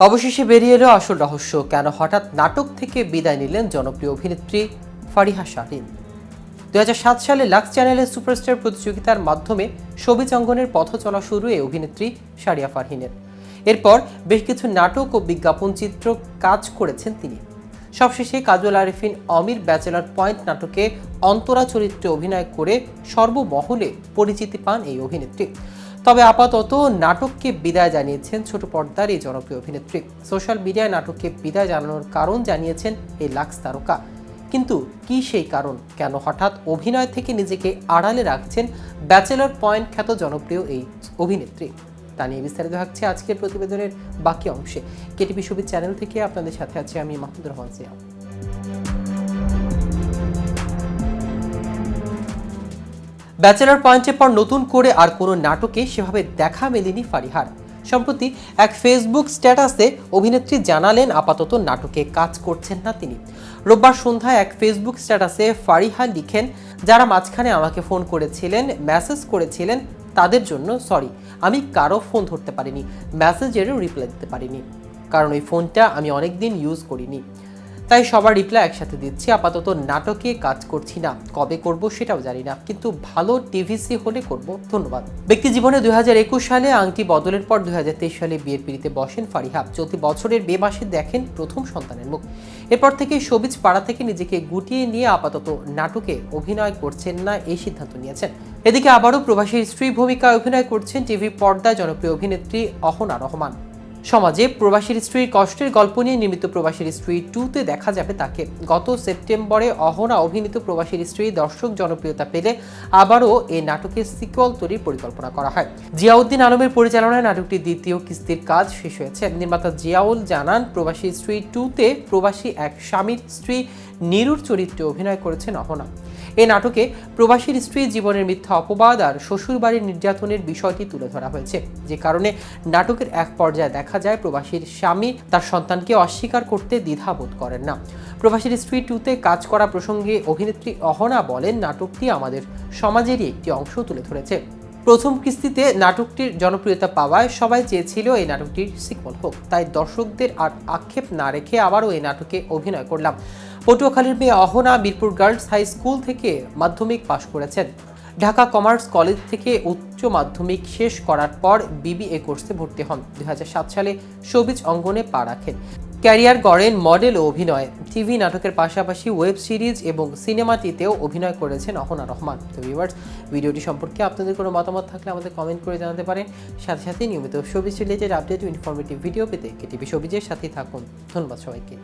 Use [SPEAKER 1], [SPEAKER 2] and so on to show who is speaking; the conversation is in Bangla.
[SPEAKER 1] অবশেষে বেরিয়ে এলো আসল রহস্য, কেন হঠাৎ নাটক থেকে বিদায় নিলেন জনপ্রিয় অভিনেত্রী ফারিহা শাহরিন দু সালে লাক্স চ্যানেলের সুপারস্টার প্রতিযোগিতার মাধ্যমে ছবি অঙ্গনের পথ চলা শুরু এই অভিনেত্রী সারিয়া ফারহিনের। এরপর বেশ কিছু নাটক ও বিজ্ঞাপন চিত্র কাজ করেছেন তিনি। সবশেষে কাজল আরিফিন অমির ব্যাচেলার পয়েন্ট নাটকে অন্তরা চরিত্রে অভিনয় করে সর্বমহলে পরিচিতি পান এই অভিনেত্রী। তবে আপাতত নাটককে বিদায় জানিয়েছেন ছোট পর্দার এই জনপ্রিয় অভিনেত্রী। সোশ্যাল মিডিয়ায় নাটককে বিদায় জানানোর কারণ জানিয়েছেন এই লাক্স তারকা। কিন্তু কি সেই কারণ? কেন হঠাৎ অভিনয় থেকে নিজেকে আড়ালে রাখছেন ব্যাচেলর পয়েন্ট খ্যাত জনপ্রিয় এই অভিনেত্রী? তা নিয়ে বিস্তারিত থাকছে আজকের প্রতিবেদনের বাকি অংশে। কেটিপি ছবির চ্যানেল থেকে আপনাদের সাথে আছি আমি মাহমুদুর রহমান জিয়া ব্যাচেলর পয়েন্টের পর নতুন করে আর কোনো নাটকে সেভাবে দেখা মেলেনি ফারিহার। সম্প্রতি এক ফেসবুক স্ট্যাটাসে অভিনেত্রী জানালেন, আপাতত নাটকে কাজ করছেন না তিনি। রোববার সন্ধ্যায় এক ফেসবুক স্ট্যাটাসে ফারিহা লিখেন, যারা মাঝখানে আমাকে ফোন করেছিলেন, মেসেজ করেছিলেন, তাদের জন্য সরি, আমি কারও ফোন ধরতে পারিনি, মেসেজেরও রিপ্লাই দিতে পারিনি। কারণ ওই ফোনটা আমি অনেকদিন ইউজ করিনি। তাই সবার রিপ্লাই একসাথে দিচ্ছি। আপাতত নাটকে কাজ করছি না। কবে করব সেটাও জানি না। কিন্তু ভালো টিভিসি হলে করব। ধন্যবাদ। ব্যক্তি জীবনে দুই হাজার একুশ সালে আংটি বদলের পর দুই সালে বিয়ের পিড়িতে বসেন ফারিহা। চলতি বছরের মে মাসে দেখেন প্রথম সন্তানের মুখ। এরপর থেকে সবিজ পাড়া থেকে নিজেকে গুটিয়ে নিয়ে আপাতত নাটকে অভিনয় করছেন না এই সিদ্ধান্ত নিয়েছেন। এদিকে আবারও প্রবাসীর স্ত্রী ভূমিকায় অভিনয় করছেন টিভি পর্দায় জনপ্রিয় অভিনেত্রী অহনা রহমান। সমাজে প্রবাসীর স্ত্রীর কষ্টের গল্প নিয়ে নির্মিত প্রবাসীর স্ত্রী টুতে দেখা যাবে তাকে। গত সেপ্টেম্বরে অহনা অভিনীত প্রবাসীর স্ত্রী দর্শক জনপ্রিয়তা পেলে আবারও এই নাটকের সিকুয়াল তৈরির পরিকল্পনা করা হয়। জিয়াউদ্দিন আলমের পরিচালনায় নাটকটির দ্বিতীয় কিস্তির কাজ শেষ হয়েছে। নির্মাতা জিয়াউল জানান প্রবাসী স্ত্রী টুতে প্রবাসী এক স্বামীর স্ত্রী নিরুর চরিত্রে অভিনয় করেছেন অহনা। এ নাটকে প্রবাসীর স্ত্রী জীবনের মিথ্যা অপবাদ আর শ্বশুরবাড়ির নির্যাতনের বিষয়টি তুলে ধরা হয়েছে। যে কারণে নাটকের এক পর্যায়ে দেখা যায়, প্রবাসীর স্বামী তার সন্তানকে অস্বীকার করতে দ্বিধাবোধ করেন না। প্রবাসীর স্ত্রী টুতে কাজ করা প্রসঙ্গে অভিনেত্রী অহনা বলেন, নাটকটি আমাদের সমাজেরই একটি অংশ তুলে ধরেছে। প্রথম কিস্তিতে নাটকটির জনপ্রিয়তা পাওয়ায় সবাই চেয়েছিল এই নাটকটির সিকল হোক। তাই দর্শকদের আর আক্ষেপ না রেখে আবারও এই নাটকে অভিনয় করলাম। পটুয়াখালীর মেয়ে Ahona Birpur girls high school থেকে মাধ্যমিক পাশ করেছেন। ঢাকা কমার্স কলেজ থেকে উচ্চ মাধ্যমিক শেষ করার পর বিবিএ কোর্সে ভর্তি হন। দু হাজার সাত সালে সবিজ অঙ্গনে পা রাখেন। ক্যারিয়ার গড়েন মডেল ও অভিনয়। টিভি নাটকের পাশাপাশি ওয়েব সিরিজ এবং সিনেমাটিতেও অভিনয় করেছেন অহনা রহমান। তো ভিউয়ার্স, ভিডিওটি সম্পর্কে আপনাদের কোনো মতামত থাকলে আমাদের কমেন্ট করে জানাতে পারেন। সাথে সাথে নিয়মিত সবিজ রিলেটেড আপডেট ও ইনফরমেটিভ ভিডিও পেতে কেটিভি সবিজের সাথেই থাকুন। ধন্যবাদ সবাইকে।